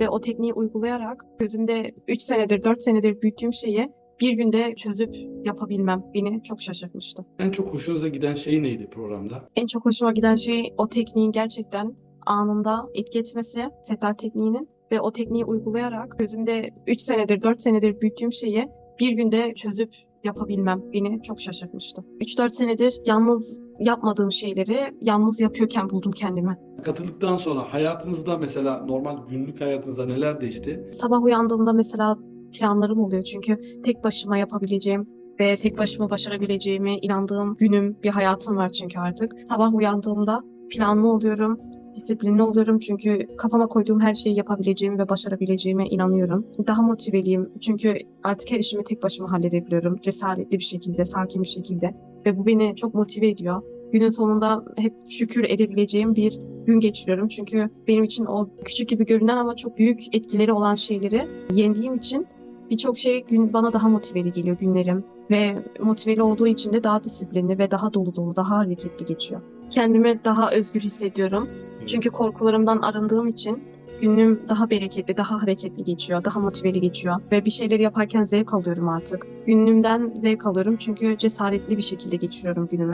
ve o tekniği uygulayarak gözümde 3 senedir, 4 senedir büyüttüğüm şeyi bir günde çözüp yapabilmem beni çok şaşırtmıştı. En çok hoşunuza giden şey neydi programda? En çok hoşuma giden şey o tekniğin gerçekten anında etki etmesi, setal tekniğinin ve o tekniği uygulayarak gözümde 3 senedir, 4 senedir büyüttüğüm şeyi bir günde çözüp yapabilmem beni çok şaşırtmıştı. 3-4 senedir yalnız yapmadığım şeyleri yalnız yapıyorken buldum kendimi. Katıldıktan sonra hayatınızda mesela normal günlük hayatınızda neler değişti? Sabah uyandığımda mesela planlarım oluyor çünkü tek başıma yapabileceğim ve tek başıma başarabileceğime inandığım günüm, bir hayatım var çünkü artık. Sabah uyandığımda planlı oluyorum, disiplinli oluyorum çünkü kafama koyduğum her şeyi yapabileceğimi ve başarabileceğime inanıyorum. Daha motiveliyim çünkü artık her işimi tek başıma halledebiliyorum. Cesaretli bir şekilde, sakin bir şekilde ve bu beni çok motive ediyor. Günün sonunda hep şükür edebileceğim bir gün geçiriyorum. Çünkü benim için o küçük gibi görünen ama çok büyük etkileri olan şeyleri yendiğim için birçok şey gün bana daha motiveli geliyor günlerim ve motiveli olduğu için de daha disiplinli ve daha dolu dolu, daha hareketli geçiyor. Kendimi daha özgür hissediyorum. Çünkü korkularımdan arındığım için günüm daha bereketli, daha hareketli geçiyor, daha motiveli geçiyor ve bir şeyleri yaparken zevk alıyorum artık. Günümden zevk alıyorum çünkü cesaretli bir şekilde geçiriyorum günümü.